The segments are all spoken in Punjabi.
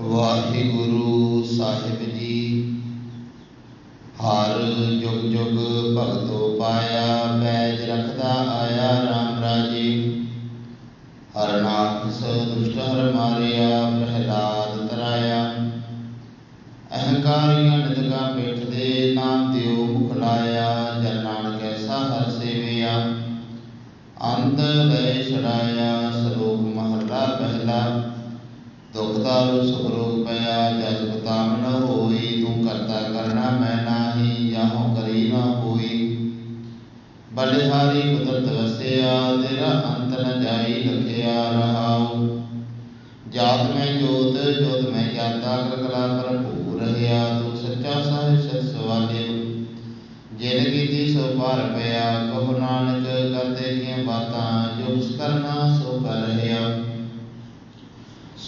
ਵਾਹਿਗੁਰੂ ਸਾਹਿਬ ਜੀ। ਹਰ ਜੁਗ ਜੁਗ ਭਗਤੋ ਪਾਇਆ, ਪੈਜ ਰਖਦਾ ਆਇਆ RAM ਰਾਜੇ। ਹਰਨਾਥ ਦੁਸ਼ਟ ਹਰ ਮਾਰਿਆ, ਪ੍ਰਹਿਲਾਦ ਤਰਾਇਆ। ਅਹੰਕਾਰੀਆਂ ਨਿਦਕਾ ਪੇਠ ਦੇ ਨਾਮ ਦਿਓ ਮੁਖ ਲਾਇਆ, ਜਨ ਨਾਨਕ ਐਸਾ ਹਰ ਸੇਵਿਆ। ਅੰਤ ਲੈ ਛੜਾਇਆ ਸ਼ਲੋਕ ਮਹਲਾ ਪਹਿਲਾ। ਦੁਖ ਦਾਰੂ ਪਿਆ ਜਸ ਬਤਾਮ ਨ ਹੋਈ, ਤੂੰ ਕਰਤਾ ਕਰਨਾ ਮੈਂ ਨਾਹੀ ਜਾਹੋ ਕਰੀ ਨਾ ਹੋਈ ਬਲਿਹਾਰੀ ਕੁਦਰਤ ਵਸਿਆ ਤੇਰਾ ਅੰਤ ਨ ਜਾਈ ਲਖਿਆ ਰਹਾਉ। ਜਾਤ ਮੈਂ ਜੋਤ ਜੋਤ ਮੈਂ ਜਾਤਾ ਕਰ ਕਲਾ ਭਰਪੂਰ ਰਹਾ ਤੂੰ ਸੱਚਾ ਸਾਹਿਬ ਸਤ ਸਵਾਲਿਓ ਜਿਨ ਕੀਤੀ ਸੋ ਪਾਰ ਪਿਆ, ਕਹੋ ਨਾਨਕ, ਕਰਦੇ ਕੀਆਂ ਬਾਤਾਂ, ਜੋ ਉਸ ਕਰਨਾ ਸੋ ਕਰ ਰਿਹਾ।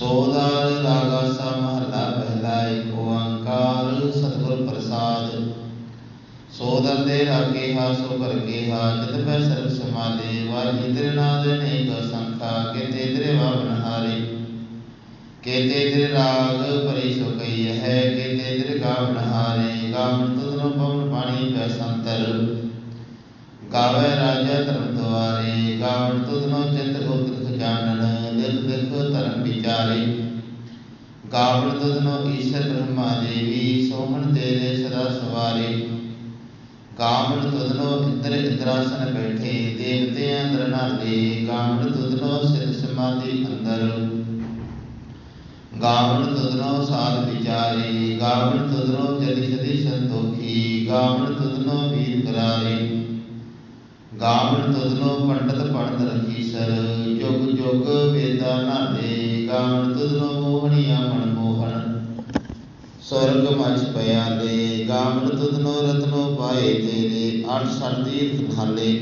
ਸੋਦਾਰ ਰਾਗਾ ਸਾ ਮਹਲਾ ਪਹਿਲਾ ਏਕ ਓੰਕਾਰ ਸਤਿਗੁਰ ਪ੍ਰਸਾਦ। ਸੋਦਰ ਦੇ ਰਾਗੇ ਹਾ ਸੋ ਕਰ ਕੇ ਹਾ ਜਤ ਪੈ ਸਰਬ ਸਮਾਲੇ ਵਾਹੀ ਤੇਰੇ ਨਾਦ ਅਨੇਕ ਸੰਖਾ ਕੇਤੇ ਤੇਰੇ ਵਾਵਨ ਹਾਰੇ। ਕੇਤੇ ਤੇਰੇ ਰਾਗ ਪਰੀ ਸੋ ਕਈ ਹੈ, ਕੇਤੇ ਤੇਰੇ ਗਾਵਨ ਹਾਰੇ। ਗਾਵਨ ਤੁਧਨੋ ਪਵਨ ਪਾਣੀ ਪੈ ਸੰਤਰ। ਗਾਵੇ ਰਾਜਾ ਧਰਮ ਦੁਆਰੇ ਗਾਵਨ ਤੁਧਨੋ ਚਿਤ ਗੋਤਰ ਖਜ਼ਾਨਨ ਦਿਲ ਦਿਖ ਧਰਮ ਵਿਚਾਰੇ ਗਾਵਨ ਈਸ਼ਰ ਬ੍ਰਹਮਾ ਦੇਵੀ ਸੋਹਣ ਤੇਰੇ ਸਦਾ ਸਵਾਰੇ। ਗਾਵਨ ਤੁਧਨੋ ਇੰਦਰ ਇੰਦਰਾਸਨ ਬੈਠੇ ਦੇਵਤੇ ਅੰਦਰ ਨਾਲੇ ਗਾਵਨ ਤੁਧਨੋ ਸਿਰ ਸਮਾਧੀ ਅੰਦਰ। ਗਾਵਨ ਤੁਧਨੋ ਸਾਧ ਵਿਚਾਰੇ ਗਾਵਨ ਤੁਧਨੋ ਜਦੀ ਸਦੀ ਸੰਤੋਖੀ। ਗਾਵਨ ਤੁਧਨੋ ਵੀਰ ਕਰਾਰੇ। ਗਾਵਨ ਤੁਧਨੋ ਪੰਡਤ ਪੜਤ ਰਖੀਸਰ ਜੁਗ ਜੁਗ ਵੇਦਾ ਨਾਲੇ ਗਾਵਨ ਤੁਧਨੋ ਮੋਹਣੀਆ ਮਨ ਮੋਹਨ ਸਵਰਗ ਮਚ ਪਿਆਲੇ ਗਾਵਨ ਤੁਧਨੋ ਰਤਨੋ ਪਾਏ ਤੇਰੇ, ਅਠ ਸਠ ਤੀਰਥ ਨਾਲੇ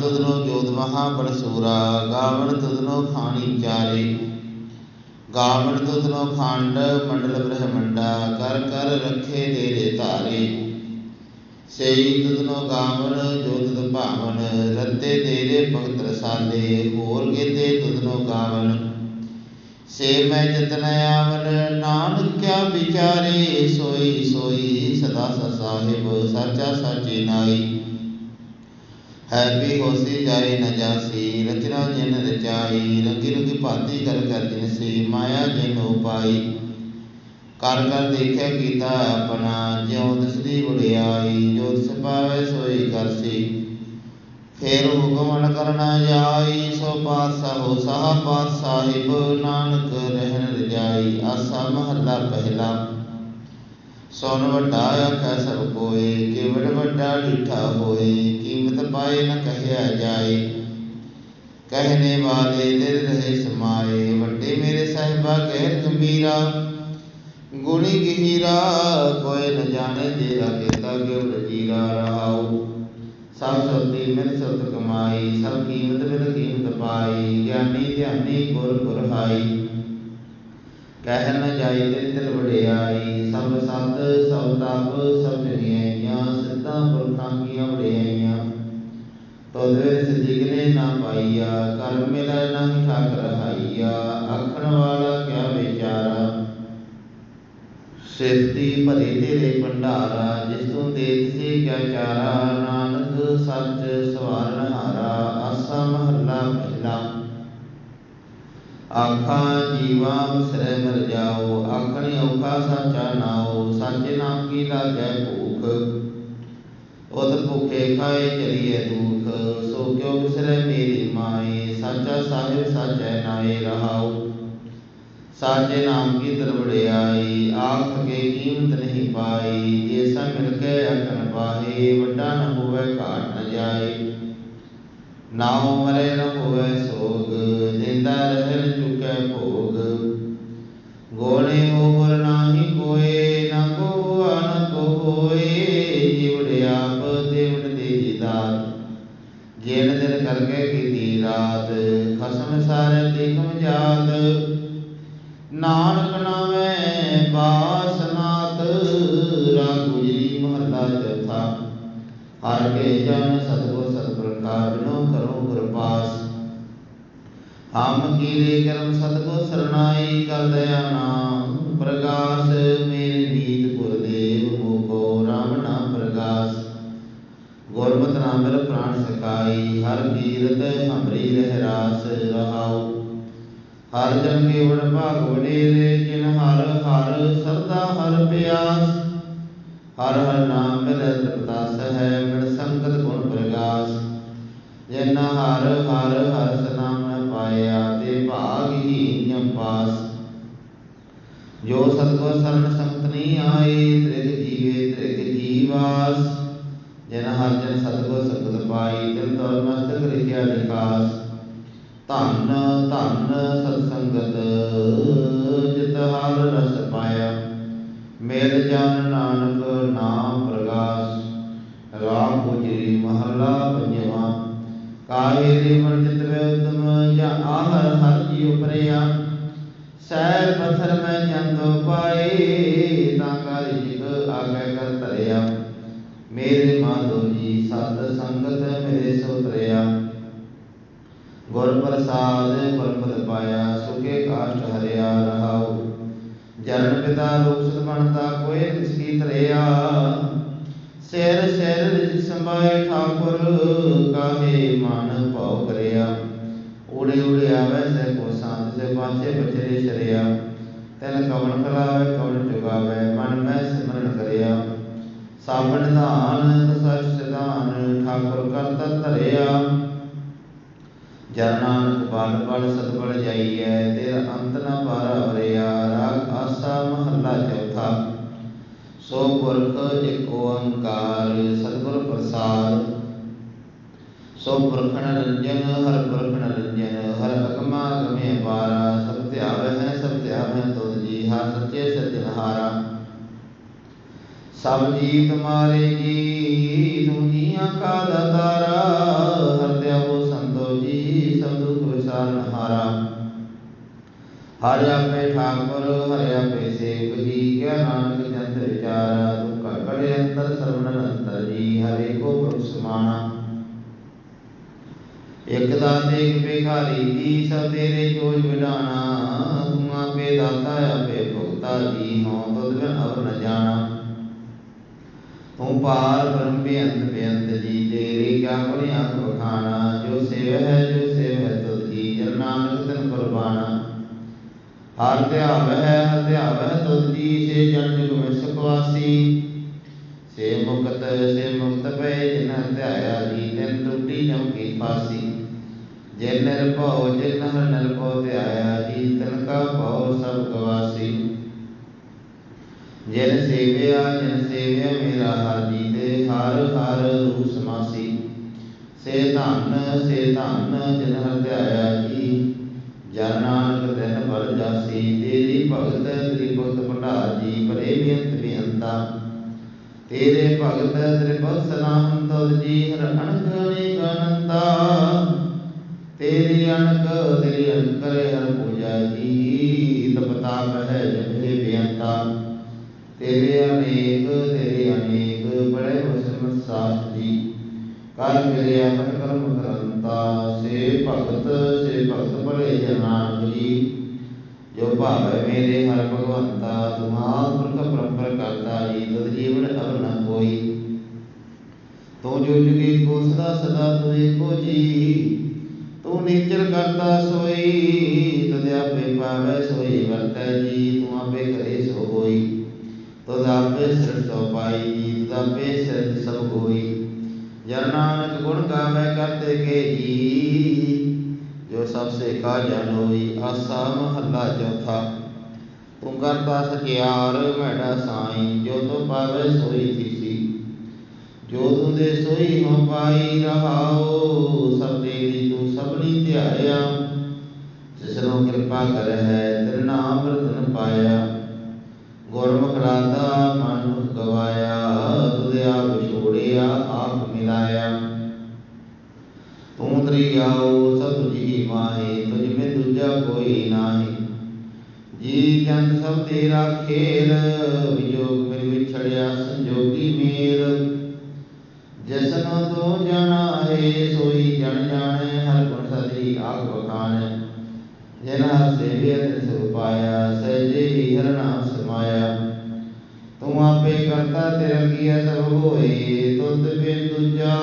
ਤੁਧਨੋ ਜੋਤ ਮਹਾ ਬਲਸੂਰਾ ਗਾਵਨ ਤੁਧਨੋ ਖਾਣੀ ਚਾਰੇ। ਗਾਵਨ ਤੁਧਨੋ ਖੰਡ ਮੰਡਲ ਬ੍ਰਹਮੰਡਾ, ਕਰ ਕਰ ਰੱਖੇ ਤੇਰੇ ਧਾਰੇ। ਸਈ ਤੁਧਨੋ ਗਾਵਨ ਜੋ ਭਾਵਨ, ਰੱਤੇ ਤੇਰੇ ਭਗਤ ਰਸਾਲੇ, ਹੋਰ ਕੀਤੇ ਤੁਧਨੋ ਗਾਵਨ ਸੇ ਮੈਂ ਜਤਨ ਆਵਨ ਨਾਨਕ ਕਿਆ ਵਿਚਾਰੇ, ਸੋਈ ਸੋਈ ਸਦਾ ਸਾ ਸਾਹਿਬ, ਸਾਚਾ ਸਾਚੀ ਨਾਈ। ਹੈ ਵੀ ਹੋਸੀ ਜਾਏ ਨ ਜਾਸੀ, ਰਚਨਾ ਜਿਨ ਰਚਾਈ, ਰੰਗੀ ਰੰਗੀ ਭਾਤੀ ਕਰ ਕਰ ਜਿਨ ਸੀ, ਮਾਇਆ ਜਿਨ ਉਪਾਈ। ਕਰ ਕਰ ਦੇਖਿਆ ਕੀਤਾ ਆਪਣਾ, ਜਿਉ ਦਿਸਦੀ ਵਡਿਆਈ, ਜੋ ਤਿਸ ਪਾਵੇ ਸੋਈ ਕਰਸੀ। ਫੇਰ ਹੁਕਮ ਕਰਨਾ ਜਾਈ, ਸੋ ਪਾਤਸ਼ਾਹ ਹੋ ਸਾਹ ਪਾਤ ਸਾਹਿਬ ਨਾਨਕ ਰਹਿਣ ਰਜਾਈ, ਆਸਾ ਮਹੱਲਾ ਪਹਿਲਾ। ਸੁਨ ਵੱਡਾ ਆਖੈ ਸਭ ਕੋਏ, ਕਿਵੜ ਵੱਡਾ ਢੀਠਾ ਹੋਏ, ਕੀਮਤ ਪਾਏ ਨ ਕਹਿਆ ਜਾਏ। ਕਹਿਨੇ ਵਾਲੇ ਦਿਲ ਰਹੇ ਸਮਾਏ, ਵੱਡੇ ਮੇਰੇ ਸਾਹਿਬਾ ਕਹਿ ਗੰਭੀਰਾ ਗੁਣੀ ਗਹੀਰਾ ਕੋਈ ਨ ਜਾਣੇ ਤੇਰਾ ਕੀਤਾ ਗਿਵੜ ਜੀਰਾ ਰਹਾਉ ਸਭ ਸਤੀ ਮਿਲ ਸਤ ਕਮਾਈ, ਸਭ ਕੀਮਤ ਮਿਲ ਕੀਮਤ ਪਾਈ, ਗਿਆਨੀ ਧਿਆਨੀ ਗੁਰ ਗੁਰ ਕਹਿ ਨ ਜਾਈ ਦਿਲ ਦਿਲ ਵਡਿਆਈ, ਸਭ ਸਤ, ਸਭ ਤਪ, ਸਭ ਜਗਿਆਈਆਂ ਸਿੱਧਾਂ ਪੁਰਖਾਂ ਕੀਆਂ ਵਡਿਆਈਆਂ। ਤੋਦਰੇ ਸਜਿਗਨੇ ਨਾ ਪਾਈਆ, ਕਰਮ ਸਿਰਤੀ ਭਰੇ ਤੇਰੇ ਭੰਡਾਰਾ, ਜਿਸ ਤੂੰ ਦੇਤ ਸੀ ਕਿਆ ਚਾਰਾ, ਨਾਨਕ ਸੱਚ ਸਵਾਰਨ ਹਾਰਾ, ਆਸਾ ਮਹੱਲਾ ਪਹਿਲਾ ਆਖਾਂ, ਜੀਵਾ ਵਿਸਰੈ ਮਰ ਜਾਓ, ਆਖਣੀ ਔਖਾ ਸਾਚਾ ਨਾਉ, ਸਾਚੇ ਨਾਮ ਕੀ ਲਾਗੈ ਭੂਖ? ਉਦ ਭੁਖੇ ਖਾਏ ਚਲੀਏ ਦੁਖ, ਸੋ ਕਿਉ ਵਿਸਰੈ ਮੇਰੀ ਮਾਏ? ਸਾਚਾ ਸਾਹਿਬ ਸਾਚੈ ਨਾਏ ਰਹਾਓ ਸਾਚੇ ਨਾਮ ਕੀ ਦਰਵੜਿਆਈ ਆਖ ਕੇ ਕੀਮਤ ਨਹੀਂ ਪਾਈ, ਜੇ ਸਾ ਮਿਲ ਕੇ ਅਕਨ ਪਾਹੇ, ਵੱਡਾ ਨ ਹੋਵੇ ਘਾਟ ਨ ਜਾਏ। ਨਾ ਮਰੇ ਨ ਹੋਵੇ ਸੋਗ, ਜਿੰਦਾ ਰਹਿ ਚੁਕੈ ਭੋਗ। ਗੋਲੇ ਗੁਜਰੀ ਮਹੱਲਾ ਚੌਥਾ ਹਰ ਕੇ ਜਨ ਸਤਗੁਰ ਸਤਿ ਪ੍ਰਕਾਰ ਬਿਨੋ ਕਰੋ ਗੁਰ ਪਾਸ ਹਮ ਕੀਰੇ ਕਰਮ ਸਤਗੁਰ ਸਰਨਾਈ ਕਰ ਦਇਆ ਨਾਮ ਪ੍ਰਗਾਸ। ਮੇਰੇ ਨੀਤ ਗੁਰਦੇਵ, ਮੋਕੋ ਰਾਮ ਨਾਮ ਪ੍ਰਗਾਸ। ਗੁਰਮਤਿ ਨਾਮ ਮਿਲ ਪ੍ਰਾਣ ਸਕਾਈ ਹਰ ਕੀਰਤ ਹਮਰੀ ਰਹਿ ਰਾਸ ਰਹਾਉ। ਹਰ ਜਨ ਕੇਵੜ ਭਾਗ ਵਡੇਰੇ, ਜਿਨ ਹਰ ਹਰ ਸਰਦਾ ਹਰ ਪਿਆਸ। ਹਰ ਹਰ ਨਾਮ ਮਿਲੈ ਤ੍ਰਿਪਤਾਸ ਹੈ, ਮਿਲ ਸੰਗਤ ਗੁਣ ਪ੍ਰਗਾਸ। ਜਿਨ ਹਰ ਹਰ ਹਰ ਸਨਾਮ ਨ ਪਾਇਆ, ਤੇ ਭਾਗ ਹੀ ਜੰਪਾਸ ਜੋ ਸਤਗੁਰ ਸਰਨ ਸੰਗਤ ਨਹੀਂ ਆਏ, ਤ੍ਰਿਗ ਜੀਵੇ ਤ੍ਰਿਗ ਜੀਵਾਸ। ਜਿਨ ਹਰ ਜਨ ਸਤਗੁਰ ਸੰਗਤ ਪਾਈ, ਤਿਨ ਤਰ ਮਸਤਕ ਲਿਖਿਆ ਵਿਕਾਸ ਧੰਨ ਧੰਨ ਸਤ ਸੰਗਤ ਜਿਤ ਹਰ ਰਸ ਪਾਇਆ। ਮੇਲ ਜਨ ਨਾਨਕ ਕਾਹੇ ਦੇ ਮਨ ਚਿਤ ਵੇ ਉਤਮ ਜਾਂ ਆਹਰ ਹਰ ਜੀ ਉਪਰਿਆ ਸੈਰ ਪਥਰ ਮੈਂ ਜੰਤੋ ਪਾਏ ਤਾਂ ਕਰ ਜਿਗ ਆਗੇ ਕਰ ਧਰਿਆ। ਮੇਰੇ ਮਾਧੋ ਜੀ ਸਤ ਸੰਗਤ ਮੇਰੇ ਸੋ ਤਰਿਆ। ਗੁਰ ਪ੍ਰਸਾਦ ਪਰਮਪਦ ਪਾਇਆ, ਸੁਖੇ ਕਾਸ਼ਟ ਹਰਿਆ ਰਹਾਉ। ਜਨਮ ਪਿਤਾ ਲੋਕ ਸੁਧ ਬਣਤਾ ਕੋਏ ਕਿਸ ਕੀ ਤਰਿਆ ਸਿਰ ਸਿਰ ਰਿਜ ਸੰਭਾਏ ਠਾਕੁਰ, ਕਾਹੇ ਮਨ ਭਉ ਕਰਿਆ? ਉੜੇ ਉੜੇ ਆਵੇ ਸੇ ਕੋ ਸੰਤ ਸੇ ਪਾਛੇ ਬਚਰੇ ਸ਼ਰਿਆ। ਤਨ ਕਵਣ ਖਲਾਵੇ, ਕਵਣ ਚੁਗਾਵੇ ਮਨ ਮੈਂ ਸਿਮਰਨ ਕਰਿਆ। ਸਾਵਣ ਧਾਨ ਸਚ ਸਿਧਾਨ, ਠਾਕੁਰ ਕਰਤਾ ਧਰਿਆ। ਜਨ ਬਲ ਬਲ ਸਤ ਜਾਈਐ, ਤੇਰਾ ਅੰਤ ਨ ਪਾਰਾ ਵਰਿਆ। ਰਾਗ ਆਸਾ ਮਹੱਲਾ ਚੌਥਾ। ਸੋ ਪੁਰਖ ਇਕ ਓੰਕਾਰ ਸਤਿਗੁਰ ਪ੍ਰਸਾਦ ਸੋ ਪੁਰਖ ਨਿਰੰਜਨ ਹਰ ਪੁਰਖ ਨਿਰੰਜਨ, ਹਰ ਅਗਮਾ ਅਗਮੇ ਪਾਰਾ, ਸਭ ਧਿਆਵੈ ਹੈ ਸਭ ਧਿਆਵੈ ਤੁਧ ਜੀ, ਹਰ ਸੱਚੇ ਸੱਜਣਹਾਰਾ। ਸਭ ਜੀ ਤੁਮਾਰੇ ਜੀ, ਤੂੰ ਜੀਆਂ ਕਾ ਦਾਤਾਰਾ ਹਰਿ ਆਪੇ ਠਾਕੁਰ, ਹਰਿ ਆਪੇ ਸੇਵਕ ਜੀ, ਕਿਆ ਨਾਨਕ ਜੰਤ ਵਿਚਾਰਾ, ਤੂੰ ਘੜ ਅੰਤਰ ਸਰਵਣ ਅੰਤਰ ਜੀ, ਹਰੇ ਕੋ ਪੁਰਖ ਸਮਾਨਾ ਇਕ ਦਾਤੇ ਭਿਖਾਰੀ ਜੀ, ਸਭ ਤੇਰੇ ਜੋਜ ਵਿਡਾਣਾ ਤੂੰ ਆਪੇ ਦਾਤਾ, ਆਪੇ ਭੁਗਤਾ ਜੀ, ਹਉ ਤੁਧ ਬਿਨ ਅਵਰ ਨ ਜਾਣਾ। ਤੂੰ ਪਾਰ ਬ੍ਰਹਮ ਬੇਅੰਤ ਬੇਅੰਤ ਜੀ, ਤੇਰੀ ਕਿਆ ਗੁਣ ਅੰਤ ਵਖਾਣਾ ਜੋ ਸੇਵ ਹੈ, ਜੋ ਹਰ ਧਿਆਵ ਹੈ ਹਰ ਤੁਧ ਜੀ ਸੇ ਜਨ ਜੁਗ ਮੈਂ ਵਾਸੀ ਸੇ ਮੁਕਤ ਸੇ ਮੁਕਤ ਪਏ ਜਿਨ ਧਿਆਇਆ ਜੀ ਤਿਨ ਟੁੱਟੀ ਜਮ ਕੀ ਫਾਸੀ ਜੇ ਨਿਰਭਉ ਜਿਨ ਹਰਿ ਨਿਰਭਉ ਧਿਆਇਆ ਜੀ ਤਿਨ ਕਾ ਭਉ ਸਭ ਗਵਾਸੀ। ਜਿਨ ਸੇਵਿਆ ਜਿਨ ਸੇਵਿਆ ਮੇਰਾ ਹਰ ਜੀ ਤੇ ਹਰ ਹਰ ਰੂਪ ਸਮਾਸੀ। ਸੇ ਧੰਨ ਸੇ ਧੰਨ ਜਿਨ ਹਰਿ ਧਿਆਇਆ ਜੀ ਜਨ ਨਾਨਕ ਦਿਨ ਤੇਰੀ ਭਗਤ ਤੇਰੀ ਭਗਤ ਭੰਡਾਰ ਜੀ ਭਰੇ ਬੇਅੰਤ ਬੇਅੰਤਾ ਤੇਰੇ ਭਗਤ ਤੇਰੇ ਸਲਾਮ ਤੁਧ ਜੀ ਹਰ ਅਣਖ ਅਨੇਕ ਅਨੰਤਾ ਤੇਰੀ ਅਣਖ ਤੇਰੀ ਅਣਖ ਹਰ ਪੂਜਾ ਜੀ ਤਪਤਾਪ ਹੈ ਜਪੇ ਬੇਅੰਤਾ। ਤੇਰੇ ਅਨੇਕ ਤੇਰੇ ਅਨੇਕ ਬੜੇ ਵਸਨ ਸਾਸ ਜੀ। ਕਰ ਮੇਰੇ ਆਪਨ ਕਰਮ ਕਰੰਤਾ ਸੇ ਭਗਤ ਸੇ ਭਗਤ ਭਲੇ ਜਨਾਨ ਜੀ। ਜੋ ਭਾਵੇ ਮੇਰੇ ਹਰ ਭਗਵੰਤਾ ਤੁਮਾਰ ਪੁਰਖ ਪਰੰਪਰ ਕਰਤਾ ਜੀ ਤੁਧ ਜੀਵਨ ਅਵਰ ਨ ਕੋਈ। ਤੂੰ ਜੋ ਜੁਗੀ ਕੋ ਸਦਾ ਸਦਾ ਤੂੰ ਏਕੋ ਜੀ ਤੂੰ ਨੀਚਰ ਕਰਤਾ ਸੋਈ, ਤਦ ਆਪੇ ਪਾਵੇ ਸੋਈ ਵਰਤੈ ਜੀ, ਤੂੰ ਆਪੇ ਕਰੇ ਸੋ ਹੋਈ। ਤਦ ਆਪੇ ਸਿਰ ਸੋ ਪਾਈ ਜੀ, ਤਦ ਆਪੇ ਸਿਰ ਸਭ ਹੋਈ। ਜਨ ਨਾਨਕ ਗੁਣ ਗਾਵੇ ਕਰਤੇ ਕੇ ਜੀ ਜੋ ਸਭ ਸੇ ਕਾ ਜਨ ਹੋਈ ਆਸਾ ਮਹੱਲਾ ਚੌਥਾ। ਤੂੰ ਕਰਤਾ ਸਚਿਆਰ ਮੈਡਾ ਸਾਈ, ਜੋ ਤੋ ਪਾਵੇ ਸੋਈ ਥੀਸੀ ਜੋ ਤੂੰ ਦੇ ਸੋਈ ਹੋ ਪਾਈ ਰਹਾਓ, ਸਭ ਤੇਰੀ ਤੂੰ ਸਭਨੀ ਧਿਆਇਆ। ਜਿਸਨੂੰ ਕਿਰਪਾ ਕਰ ਹੈ ਤੇਰੇ ਨਾਮ ਰਤਨ ਪਾਇਆ। ਗੁਰਮੁਖ ਰਾਤਾ ਮਨ ਗਵਾਇਆ, ਤੁਧ ਆਪ ਛੋੜਿਆ, ਆਪ ਮਿਲਾਇਆ। ਤੂੰ ਦਰਿਆਉ ਸਭ ਤੁਝੀ ਮਾਹੀ ਤੁਝ ਮੇ ਦੂਜਾ ਕੋਈ ਨਾਹੀ। ਜੀ ਜਨ ਸਭ ਤੇਰਾ ਖੇਲ ਵਿਜੋਗ ਮਿਲ ਵਿਛੜਿਆ ਸੰਜੋਗੀ ਮੇਲ ਜਸਨ ਤੂੰ ਜਾਣਾ ਹੈ, ਸੋਈ ਜਨ ਜਾਣੈ, ਹਰ ਗੁਣ ਸਦੀ ਆਗ ਵਖਾਣੈ। ਜਿਨ ਹਰ ਸੇਵਿਆ ਤਿਨ ਸੁਖ ਪਾਇਆ, ਸਹਿਜੇ ਹੀ ਹਰ ਨਾਮ ਸਮਾਇਆ। ਤੂੰ ਆਪੇ ਕਰਤਾ ਤੇਰਾ ਕੀਆ ਸਭ ਹੋਏ, ਤੁਧ ਬਿਨ ਦੂਜਾ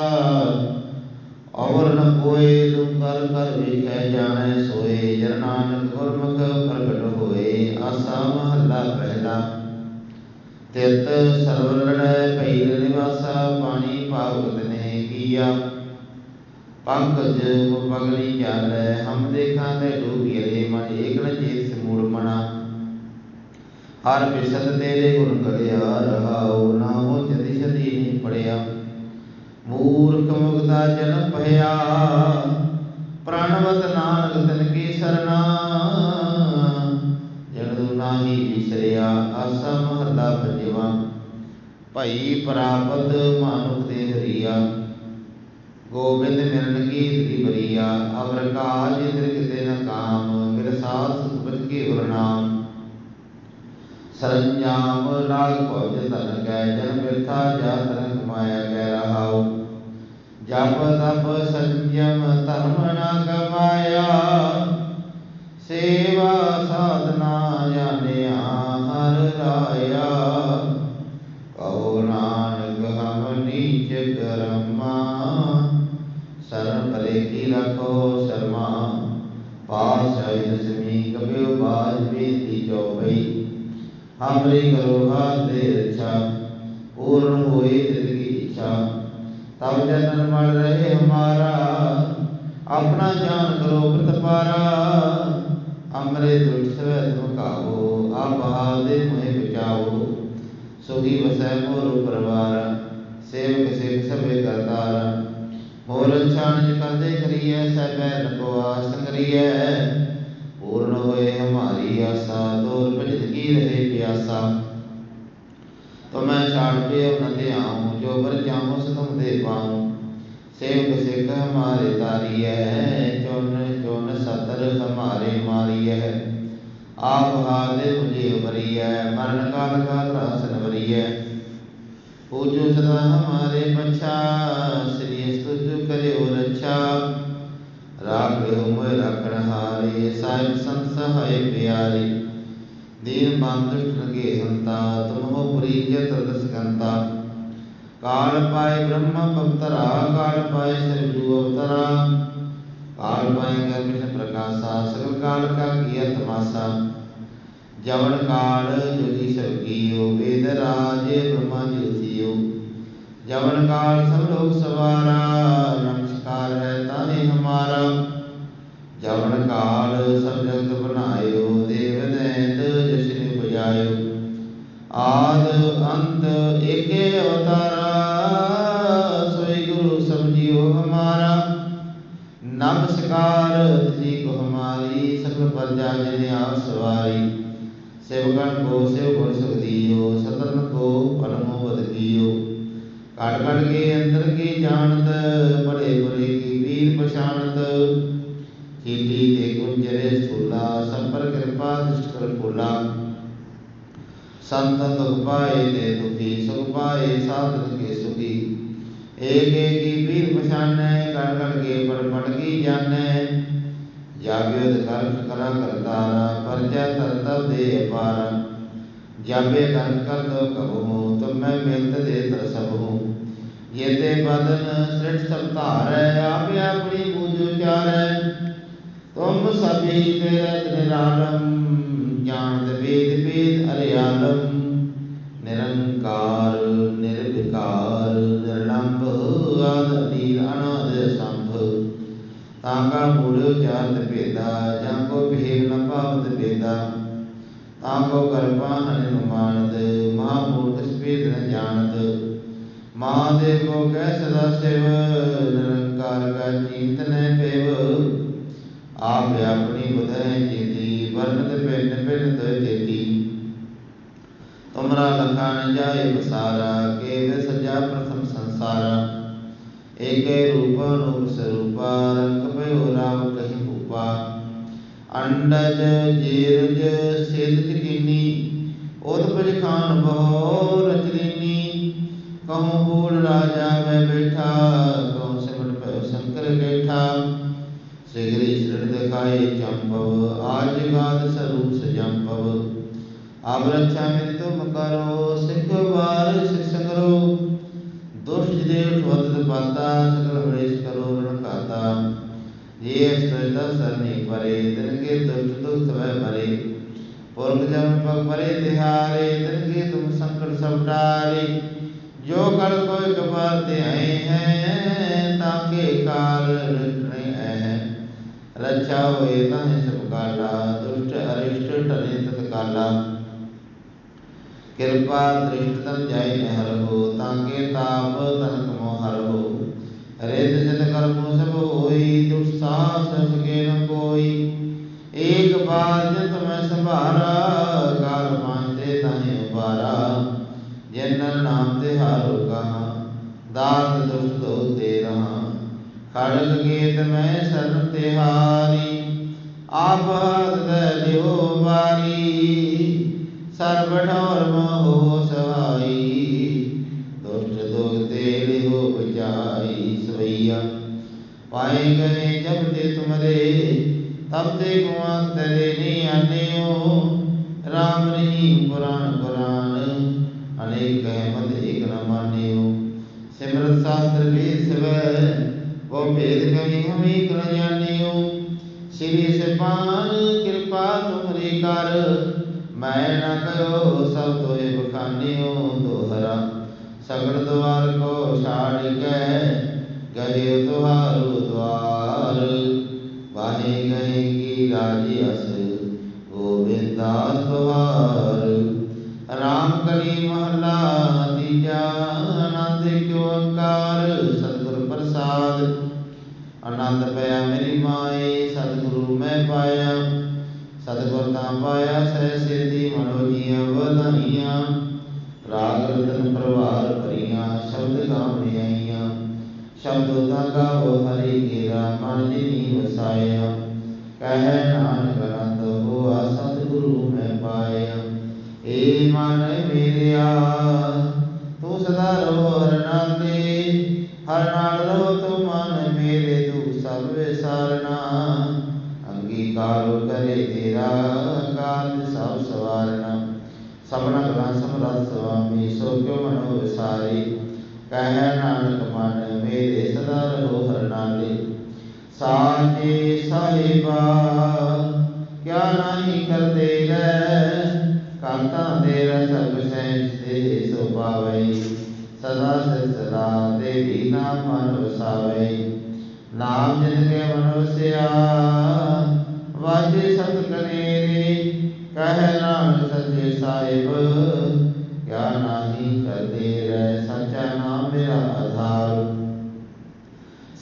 ਔਰ ਨ ਕੋਏ ਤੂੰ ਕਰ ਕਰ ਵੇਖੈ ਜਾਣੈ ਸੋਏ, ਜਨ ਨਾਨਕ ਗੁਰਮੁਖ ਪ੍ਰਗਟ ਹੋਏ, ਆਸਾ ਮਹੱਲਾ ਪਹਿਲਾ। ਤਿਤ ਸਰਵਰਣੈ ਭੈਰ ਨਿਵਾਸਾ, ਪਾਣੀ ਭਾਗਵਤ ਨੇ ਕੀਆ। ਪੰਕਜ ਪਗਲੀ ਚਾਲੈ, ਹਮ ਦੇਖਾਂ ਤੇ ਡੂਬੀਰੇ ਮਨ ਏਕ ਨ ਚੇਤ ਸਮੂੜ ਮਣਾ ਹਰ ਬਿਸਤ ਤੇਰੇ ਗੁਣ ਕਰਿਆ, ਰਹਾਉ ਨਾ ਹੋ ਜਦੀ ਸਦੀ ਨਹੀਂ ਪੜਿਆ। ਮੂਰਖ ਮੁਗਦਾ ਜਨ ਭਇਆ, ਪ੍ਰਾਣਵਤ ਨਾਨਕ ਤਨ ਕੀ ਸਰਨਾ ਜਗਦੁ ਨਾਹੀ ਵਿਸਰਿਆ ਆਸਾ ਮਹੱਲਾ ਪੰਜਵਾ ਭਈ ਪ੍ਰਾਪਤ ਮਾਨੁਖ ਦੇ ਹਰੀਆ, ਗੋਬਿੰਦ ਮਿਲਨ ਕੀ ਤਰੀ ਬਰੀਆ। ਅਵਰ ਕਾਜ ਇੰਦਰ ਕਿਤੇ ਨ ਕਾਮ, ਮਿਲ ਸਾਥ ਸੁਭਤ ਕੀ ਗੁਰ ਸਰੰਜਾਮ ਲਾਗ ਪਹੁੰਚ ਤਨ ਕੈ ਜਨ ਬਿਰਥਾ ਜਾ ਤਨ ਕਮਾਇਆ ਕੈ ਰਹਾਉ। ਜਪ ਤਪ ਸੰਜਮ ਧਰਮ ਨ ਕਮਾਇਆ ਸੇਵਾ ਸਾਧਨਾ ਜਾਣਿਆ ਹਰ ਰਾਇਆ ਕਹੋ ਨਾਨਕ ਹਮ ਨੀਚ ਕਰਮਾ ਸਰਨ ਭਲੇ ਕੀ ਰਖੋ ਸ਼ਰਮਾ ਪਾਸ਼ਾਇ ਦਸਮੀ ਕਬਿਓ ਬਾਜ ਬੇਤੀ ਚੌਪਈ ਹਮਰੀ ਕਰੋ ਜਨਨ ਮਲ ਰਹੇ ਹਮਾਰਾ ਆਪਣਾ ਜਾਨ ਕਰੋ ਪ੍ਰਤਪਾਰਾ ਅਮਰੇ ਦੁਰਟ ਸਵੈ ਆਪ ਹਾਦੇ ਮੋਹਿ ਬਚਾਓ ਸੁਖੀ ਵਸੈ ਮੋਰ ਪਰਵਾਰ। ਸੇਵਕ ਸੇਵ ਸਭੇ ਕਰਤਾਰ ਹੋਰ ਛਾਣ ਜਿ ਕਰਦੇ ਕਰੀਐ ਸਭੈ ਲਕਵਾ ਸੰਗਰੀਐ ਪੂਰਨ ਹੋਏ ਹਮਾਰੀ ਆਸਾ ਦੋਰ ਭਜਤ ਕੀ ਰਹੇ ਪਿਆਸਾ। ਤੁਮੈ ਛਾੜ ਪਿਓ ਨ ਧਿਆਉ। ਜੋ ਬਰ ਜਾਮੋ ਸਤਮ ਦੇ ਪਾਉ ਸੇਵਕ ਸਿੱਖ ਹਮਾਰੇ ਤਾਰੀਐ ਚੁਨ ਚੁਨ ਸਤਰ ਹਮਾਰੇ ਮਾਰੀਐ। ਆਪ ਹਾਦੇ ਮੁਝੇ ਉਬਰੀਐ ਮਰਨ ਕਾਲ ਕਾ ਤਰਾਸਨ ਵਰੀਐ। ਪੂਜੋ ਸਦਾ ਹਮਾਰੇ ਪਛਾ, ਸ੍ਰੀ ਸਤੁਜ ਕਰਿਓ ਰੱਛਾ। ਰਾਖਿਓ ਮੋਇ ਰਖਣ ਹਾਰੇ, ਸਾਹਿਬ ਸੰਤ ਸਹਾਇ ਪਿਆਰੇ। ਦੀਨ ਬੰਦੁਸ਼ਟ ਲਗੇ ਹੰਤਾ ਤੁਮਹੁ ਪੁਰੀ ਜਤ ਦਸਕੰਤਾ। ਕਾਲ ਪਾਏ ਬ੍ਰਹਮਾ ਪਵਤਰਾ ਕਾਲ ਪਾਏ ਸਰਜੂ ਅਵਤਰਾ। ਕਾਲ ਪਾਏ ਗਰਮਿਸ਼ ਪ੍ਰਕਾਸ਼ਾ ਸਗਲ ਕਾਲ ਕਾ ਕੀਆ ਤਮਾਸਾ। ਜਵਨ ਕਾਲ ਜੋਗੀ ਸਰਗੀਓ ਵੇਦ ਰਾਜੇ ਬ੍ਰਹਮਾ ਜੋਤੀਓ ਜਵਨ ਕਾਲ ਸਭ ਲੋਕ ਸਵਾਰਾ ਨਮਸਕਾਰ ਹੈ ਤਾਨੇ ਹਮਾਰਾ। ਜਵਨ ਕਾਲ ਸਭ ਜਗਤ ਬਣਾਇਓ, ਦੇਵ ਦੈਤ ਜਸ਼ਨ ਬਜਾਇਓ ਆਦ ਅੰਤ ਏਕੇ ਸਗਲ ਪ੍ਰਜਾ ਜਿਨੇ ਆਪ ਸਵਾਰੀ ਸੇਵਕਨ ਕੋ ਸੇਵ ਗੁਣ ਸੁਖਦੀਓ ਸਤਨ ਕੋ ਪਰਮੋ ਬਦਕੀਓ ਕਟ ਕਟ ਕੇ ਅੰਦਰ ਕੀ ਜਾਣਤ ਬੜੇ ਬੜੇ ਕੀ ਵੀਰ ਪਛਾਣਤ। ਚੀਟੀ ਤੇ ਗੁੰਜਰੇ ਸਥੂਲਾ, ਸੰਪਰ ਕਿਰਪਾ ਦ੍ਰਿਸ਼ਟ ਕਰ ਫੂਲਾ ਸੰਤ ਦੁਖ ਪਾਏ ਤੇ ਦੁਖੀ, ਸੁਖ ਪਾਏ ਸਾਧਨ ਕੇ ਸੁਖੀ। ਏਕ ਏਕ ਕੀ ਵੀਰ ਪਛਾਨੈ ਕੜ ਕੜ ਕੇ ਪੜ ਪੜ ਕੀ ਜਾਣੈ। ਜਾਗਿਓ ਕਰ ਕਰਾ ਕਰਤਾਰਾ, ਪਰਜਾ ਤਰਤਾ ਦੇ ਅਪਾਰ ਜਾਬੇ ਕਰ ਕਰ ਦੋ ਕਬਹੂ, ਤੁਮੈ ਮਿਲਤ ਦੇ ਤਰ ਸਭੂ। ਜੇਤੇ ਬਦਨ ਸ੍ਰਿਟ ਸਭ ਧਾਰੈ, ਆਪੇ ਆਪਣੀ ਬੂਝ ਉਚਾਰੈ। ਤੁਮ ਸਭੀ ਤੇਰੇ ਨਿਰਾਲਮ ਜਾਣਦ ਵੇਦ ਵੇਦ ਅਰਿਆਲਮ ਨਿਰੰਕਾਰ ਤਾਂਗਾ ਮੂੜਿਓ ਚਾਰਤ ਭੇਦਾ, ਜਾਂ ਕੋ ਭੇਦ ਨ ਭਾਵਤ ਭੇਦਾ। ਤਾਂ ਕੋ ਕਰਪਾ ਹਨਿ ਨੁਮਾਨਦ ਮਹਾ ਮੂਰਖ ਸਪੇਦ ਨ ਜਾਣਤ ਮਹਾਦੇਵ ਕੋ ਕਹਿ ਸਦਾ ਸਿਵ, ਨਿਰੰਕਾਰ ਕਾ ਚਿੰਤਨੈ ਪਿਵ। ਆਪ ਆਪਣੀ ਬੁਧੈ ਜੀਤੀ ਵਰਨਤ ਪਿੰਨ ਪਿੰਨ ਤੋ ਤੇਤੀ ਤੁਮਰਾ ਲਖਾਨ ਜਾਏ ਬਸਾਰਾ ਕੇਵ ਸਜਾ ਪ੍ਰਥਮ ਸੰਸਾਰਾ। ਏਕੇ ਰੂਪ ਅਨੂਪ ਸਰੂਪਾ, ਰੰਗ ਭਇਓ ਰਾਮ ਕਹੀ ਭੂਪਾ। ਅੰਡਜ, ਜੀਰਜ, ਸਿਧ ਚਕੀਨੀ ਉਤਪਜ ਖਾਨ ਬਹੁ ਰਚਦੀਨੀ ਕਹੂੰ ਬੂੜ ਰਾਜਾ ਮੈਂ ਬੈਠਾ, ਕਹੂੰ ਸਿਮਟ ਪਇਓ ਸ਼ੰਕਰ ਬੈਠਾ ਸਿਗਰੀ ਸਿਰੜ ਦਿਖਾਏ ਚੰਪਵ, ਆਜ ਗਾਦ ਸਰੂਪ ਸਜੰਪਵ। ਅਬ ਰੱਛਾ ਮਿਲ ਤੁਮ ਕਰੋ ਸਿੱਖ ਵਾਰ ਸਿਖ ਸੰਗਰੋ ਦੁਸ਼ਟ ਦੇ ਉਠਵਤ ਪਾਤਾ ਸਕਲ ਹਰੇਸ਼ ਕਰੋ ਰਣ ਕਾਤਾ ਜੇ ਅਸਤਿ ਸਰਨੀ ਪਰੇ ਤਿਨ ਕੇ ਦੁਸ਼ਟ ਦੁਖ ਵੈ ਮਰੇ ਪੁਰਖ ਜਨ ਪਗ ਮਰੇ ਤਿਹਾਰੇ ਤਿਨ ਕੇ ਤੁਮ ਸੰਕਟ ਸਭ ਟਾਰੇ ਜੋ ਕਲ ਕੋਈ ਕਪਾਰ ਤੇ ਆਏ ਹੈ ਤਾਕੇ ਕਾਲ ਰਖਣੇ ਹੈ ਰੱਛਾ ਹੋਏ ਤਾਂ ਸਭ ਕਾਲਾ ਦੁਸ਼ਟ ਅਰਿਸ਼ਟ ਟਲੇ ਤਤ ਕਾਲਾ ਕਿਰਪਾ ਦ੍ਰਿਸ਼ਟ ਤਨ ਜਾਇ ਨਹਿਰ ਹੋ ਤਾਕੇ ਤਾਪ ਤਨ ਕਮੋ ਹਰ ਹੋ ਰਿਤ ਸਿਧ ਕਰਮੋ ਸਭ ਹੋਈ ਦੁਖ ਸਾਸ ਸਕੇ ਨ ਕੋਈ। ਏਕ ਬਾਰ ਜਤ ਸੰਭਾਰਾ ਕਾਲ ਮਾਨਤੇ ਤਾਹੇ ਉਬਾਰਾ ਜਿਨ ਨਾਮ ਤੇ ਹਾਰੋ ਕਹਾ ਦਾਤ ਦੁਖ ਦੋ ਤੇ ਰਹਾ। ਖੜਗ ਗੀਤ ਮੈਂ ਸਰਨ ਤਿਹਾਰੀ ਆਪ ਹਦ ਲਿਓ ਬਾਰੀ ਸਰਬ ਮੋਹ ਸਹਾਈ ਦੁਸ਼ਟ ਦੁਖ ਤੇ ਲਿਓ ਬਚਾਈ ਸਵਈਆ। ਪਾਏ ਗਏ ਜਬ ਤੇ ਤੁਮਰੇ, ਤਬ ਤੇ ਗੁਆਂ ਤੇਰੇ ਨੀ ਆਨਿਓ। ਰਾਮ ਰਹੀਮ ਪੁਰਾਨ ਪੁਰਾਨ ਅਨੇਕ ਅਹਿਮਦ ਏਕ ਨ ਮਾਨਿਓ। ਸਿਮਰਤ ਸਾਸਤਰ ਵੀ ਸਿਵੈ, ਉਹ ਭੇਦ ਕਹੀ ਹਮ ਏਕ ਜਾਣਿਓ ਸ੍ਰੀ ਸਿਪਾਨ ਕਿਰਪਾ ਤੁਮਰੀ ਕਰ ਮੈਂ ਨਾ ਕਯੋ ਸਭ ਤੋਏ ਬਖਾਨਿਓ ਦੋਹਰਾ। ਸਗਲ ਦਵਾਰ ਕੋ ਛਾੜ ਕੇ ਗਏ ਤੁਹਾਰੂ ਦਵਾਰ ਵਾਹੇ ਗਏ ਕੀ ਰਾਜੀ ਅਸ ਗੋਬਿੰਦਾਸ ਤੁਹਾਰ ਰਾਮ ਕਲੀ ਮਹਲਾ ਤੀਜਾ ਆਨੰਦ ਕਿਉ ਓੰਕਾਰ ਸਤਿਗੁਰ ਪ੍ਰਸਾਦ। ਆਨੰਦ ਪਿਆ ਮੇਰੀ ਮਾਏ, ਸਤਿਗੁਰੂ ਮੈਂ ਪਾਇਆ। ਸਤਿਗੁਰ ਤਾਂ ਪਾਇਆ, ਸਹਿ ਸਿੱਧੀ ਮਨੋ ਜੀਆਂ ਵਧਾਈਆਂ। ਰਾਗ ਰਤਨ ਪ੍ਰਵਾਰ ਭਰੀਆਂ, ਸ਼ਬਦ ਗਾਵਣ ਆਈਆਂ ਸ਼ਬਦ ਤਾਂ ਗਾਵੋ ਹਰੀ ਕੇਰਾ ਮਨ ਜਿਨੀ ਵਸਾਇਆ ਕਹਿ ਨਾਨਕ ਰੰਦ ਹੋਆ, ਸਤਿਗੁਰੂ ਮੈਂ ਪਾਇਆ। ਏ ਮਨ ਮੇਰਿਆ, ਤੂੰ ਸਦਾ ਰਹੋ ਹਰ ਨਾਲੇ ਹਰ ਨਾਲ ਰਹੋ ਤੂੰ ਮਨ ਮੇਰੇ ਦੁਖ ਸਭ ਵਿਸਾਰਨਾ ਅੰਗੀਕਾਰੋ ਕਰੇ ਤੇਰਾ ਕਾਲ ਸਭ ਸਵਾਰਨਾ। ਸਭਨਾ ਗ੍ਰੰਥ ਸਮਰੱਥ ਸੁਆਮੀ ਸੋ ਕਿਉ ਮਨੋ ਵਿਸਾਰੀ? ਕਹਿ ਨਾਨਕ ਮਨ, ਮੇਰੇ ਸਦਾ ਰਹੋ ਹਰ ਸਾਚੇ ਸਾਹਿਬਾ, ਕਿਆ ਨਹੀਂ ਕਰਦੇ ਰਹਿ? ਕਾਂਤਾ ਤੇਰਾ ਸਭ ਸਹਿਜ ਤੇ ਸੋ ਪਾਵਈ ਸਦਾ ਸਿਰ ਸਦਾ ਤੇਰੀ ਨਾਮ ਮਨ ਵਸਾਵਈ ਨਾਮ ਜਿਨ ਕੇ ਮਨ ਵਸਿਆ ਵਾਜੇ ਸਤ ਕਨੇਰੇ, ਕਹਿ ਨਾਨਕ ਸੱਚੇ ਸਾਹਿਬ, ਕਿਆ ਨਾਹੀ ਕਰਦੇ ਰਹਿ ਸੱਚਾ ਨਾਮ ਮੇਰਾ ਆਧਾਰ।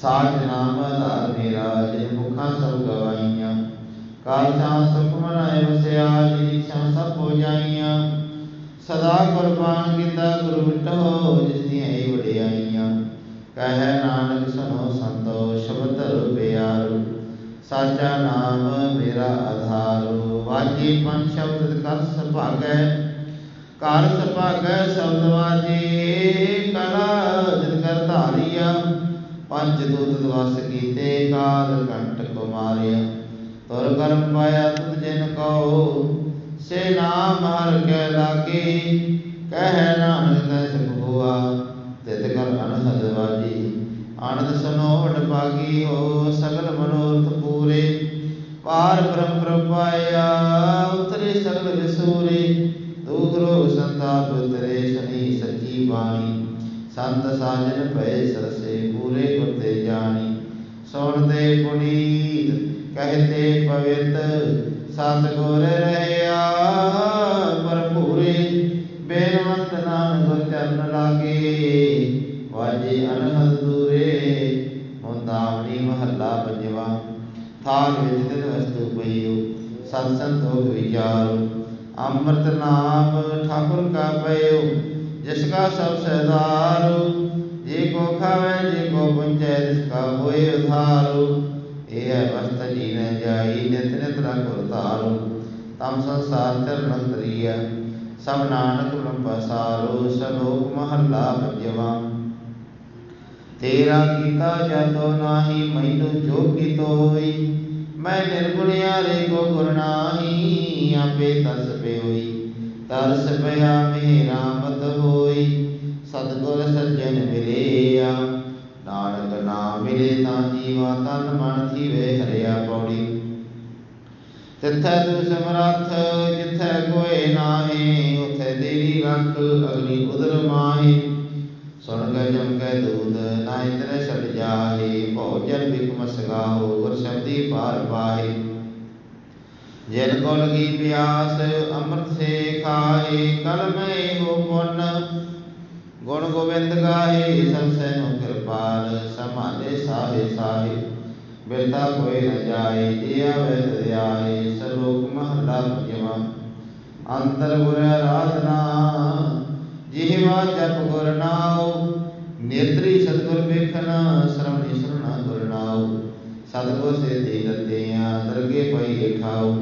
ਸਾਚ ਨਾਮ ਆਧਾਰ ਮੇਰਾ ਜਿਨ ਮੁਖਾਂ ਸਭ ਗਵਾਈਆਂ ਕਾਲ ਜਾਂ ਸੁਖ ਮਨਾਏ ਵਸਿਆ, ਜੀ ਛਾਂ ਸਭ ਹੋ ਜਾਈਆਂ। ਸਦਾ ਕੁਰਬਾਨ ਕੀਤਾ ਗੁਰੂ ਮਿਟੋ ਜਿਸ ਦੀਆਂ ਇਹ ਵਡਿਆਈਆਂ। ਕਹਿ ਨਾਨਕ ਸੁਨੋ ਸੰਤੋ, ਸ਼ਬਦ ਰੁਪਿਆਰੂ ਸਾਚਾ ਨਾਮ ਮੇਰਾ ਆਧਾਰੋ। ਵਾਜੀ ਪੰਜ ਸ਼ਬਦ ਕਰ ਸੁਭਾਗੈ। ਕਰ ਸੁਭਾਗੈ ਸ਼ਬਦ ਵਾਜੀ, ਕਲਾ ਜਿਤ ਕਰ ਧਾਰੀਆ। ਪੰਜ ਦੂਤ ਦਵਸ ਕੀਤੇ, ਕਾਲ ਕੰਟ ਕੁਮਾਰਿਆ। ਤੁਰ ਕਰਮ ਪਾਇਆ ਤੁਧ ਜਿਨ ਕਉ, ਸੇ ਨਾਮ ਹਰ ਕੇ ਲਾਗੇ। ਕਹਿ ਨਾਨਕ ਤੈ ਸੁਖ ਹੋਆ, ਤਿਤ ਕਰ ਅਨਹਦ ਵਾਜੀ। ਆਨੰਦ ਸੁਨੋ ਵਡ ਭਾਗੀ ਹੋ, ਸਗਲ ਮਨੋਰਥ ਪਾਰ ਬ੍ਰਹਮ ਪ੍ਰਪਾਇਆ ਉਤਰੇ ਸਗਲ ਵਿਸੂਰੇ ਦੁਖ ਸੰਤਾਪ ਉਤਰੇ ਸਨੀ ਸੱਚੀ ਬਾਣੀ। ਸੰਤ ਸਾਜਨ ਭਏ ਸਰਸੇ, ਪੂਰੇ ਗੁਰਤੇ ਜਾਣੀ। ਸੁਣਦੇ ਪੁਨੀਤ, ਕਹਤੇ ਪਵਿੱਤ ਸਤ ਗੁਰ ਰਹਿਆ। ਸਤ ਸੰਤੋਖ ਵਿਚਾਰੋ। ਅੰਮ੍ਰਿਤ ਨਾਮ ਠਾਕੁਰ ਕਾ ਪਇਓ ਜਿਸ ਕਾ ਸਭ ਸਹਿਦਾਰੂ ਜੇ ਕੋ ਖਾਵੇ, ਜੇ ਕੋ ਪੁੰਚੈ ਤਿਸ ਕਾ ਹੋਏ ਉਧਾਰੂ ਇਹ ਹੈ ਵਸਤ ਜੀ ਜਾਈ, ਨਿਤ ਨਿਤ ਰਖੁਰ ਧਾਰੂ ਤਮ ਸੰਸਾਰ ਚਰਨ ਅੰਤਰੀਆ ਸਭ ਨਾਨਕ ਬ੍ਰਹਮ ਪਸਾਰੋ ਸਲੋਕ ਮਹੱਲਾ ਪੰਜਵਾ ਤੇਰਾ ਕੀਤਾ ਜਤੋ ਨਾਹੀ, ਮੈਨੂੰ ਜੋ ਕੀਤੋ ਹੋਈ ਮੈਂ ਨਿਰਗੁਣਿਆਰੇ ਕੋ ਗੁਰ ਆਪੇ ਤਸ ਪੇ ਤਰਸ ਪਿਆ ਮੇਰਾ ਮਤ ਹੋਈ। ਸਤਿਗੁਰ ਸੱਜਣ ਮਿਲਿਆ, ਨਾਨਕ ਨਾਮ ਮਿਲੇ ਤਾਂ ਜੀਵਾ ਤਨ ਮਨ ਥੀਵੇ ਹਰਿਆ ਪੌੜੀ। ਤਿੱਥੈ ਤੂ ਸਮਰੱਥ, ਜਿੱਥੈ ਕੋਏ ਨਾਹੀ, ਉਥੇ ਤੇਰੀ ਰੱਖ ਅਗਨੀ ਉਦਰ ਮਾਹੀ। ਸੁਣ ਕੇ ਜਮ ਕੇ ਦੂਤ ਨਾ ਇੰਦਰ ਛੜ ਜਾਹੇ, ਭੋਜਨ ਬਿਕ ਮਸਗਾਹੋ ਗੁਰ ਸ਼ਬਦੀ ਪਾਰ ਪਾਹੇ। ਜਿਨ ਕੋ ਲਗੀ ਪਿਆਸ, ਅੰਮ੍ਰਿਤ ਸੇ ਖਾਏ ਕਲ ਮੈਂ ਹੋ ਪੁੰਨ। ਗੁਣ ਗੋਬਿੰਦ ਗਾਏ ਸਭ ਸੈ ਨੂੰ ਕਿਰਪਾਲ ਸਮਾਲੇ ਸਾਹੇ ਸਾਹੇ। ਬਿਰਤਾ ਕੋਈ ਨ ਜਾਏ ਜੇ ਆਵੇ ਦਇਆਏ ਸਰੋਕ ਮਹਲਾ ਪੰਜਵਾ ਅੰਤਰ ਗੁਰ ਆਰਾਧਨਾ ਜਿਹਵਾ ਜਪ ਗੁਰ ਨਾਉ, ਨੇਤਰੀ ਸਤਗੁਰ ਵੇਖਣਾ, ਸਰਵਣੀ ਸੁਰਣਾ ਗੁਰ ਨਾਉ। ਸਤਗੁਰ ਸੇ ਦੇ ਲੱਤਿਆਂ ਦਰਗੇ ਪਈ ਠਾਉ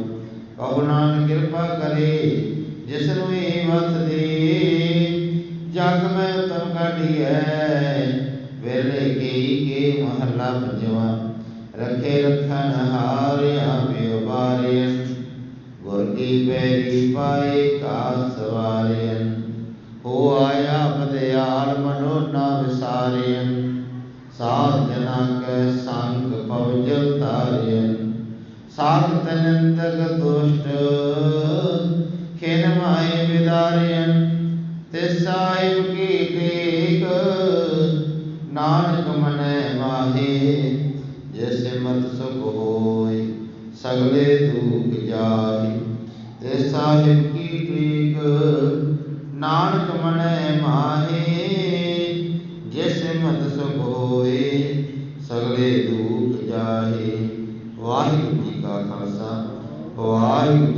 ਕਹੋ ਨਾਨਕ ਕਿਰਪਾ ਕਰੇ, ਜਿਸ ਨੂੰ ਇਹ ਵਸ ਦੇ, ਜਗ ਮੈਂ ਉਤਮ ਕਾਢੀਐ। ਵੇਲੇ ਕੀ ਕੇ ਮਹੱਲਾ ਪੰਜਵਾ, ਰਖੇ ਰਖਣ ਹਾਰਿਆ ਪਿਓ ਬਾਰਿਅਨ ਗੁਰ ਕੀ ਪੈਰੀ ਪਾਏ ਕਾ ਸਵਾਰਿਅਨ ਹੋ ਆਇਆ ਬਦਿਆਲ ਮਨੋ ਨਾ ਵਿਸਾਰਿਅਨ ਸਾਧ ਜਨਾ ਕੈ ਸੰਗ ਪਵਜਲ ਤਾਰਿਅਨ ਸਾਧ ਤਨੰਦਕ ਦੁਸ਼ਟ, ਖੇਨ ਮਾਏ ਵਿਦਾਰਿਅਨ ਤੇ ਕੀ ਟੇਕ ਨਾਨਕ ਮਨੈ ਮਾਹੇ ਜਿਸ ਮਤ ਸੁਖ ਹੋਈ ਸਗਲੇ ਦੁਖ ਜਾਹੀ। ਤੇ ਸਾਹਿਬ ਨਾਨਕ ਮਨੈ ਮਾਹੇ ਜਿਸ ਮਤ ਸੁਭੋਏ ਸਗਲੇ ਦੁਖ ਜਾਹੇ। ਵਾਹਿਗੁਰੂ ਜੀ ਕਾ ਖਾਲਸਾ ਵਾਹਿਗੁਰੂ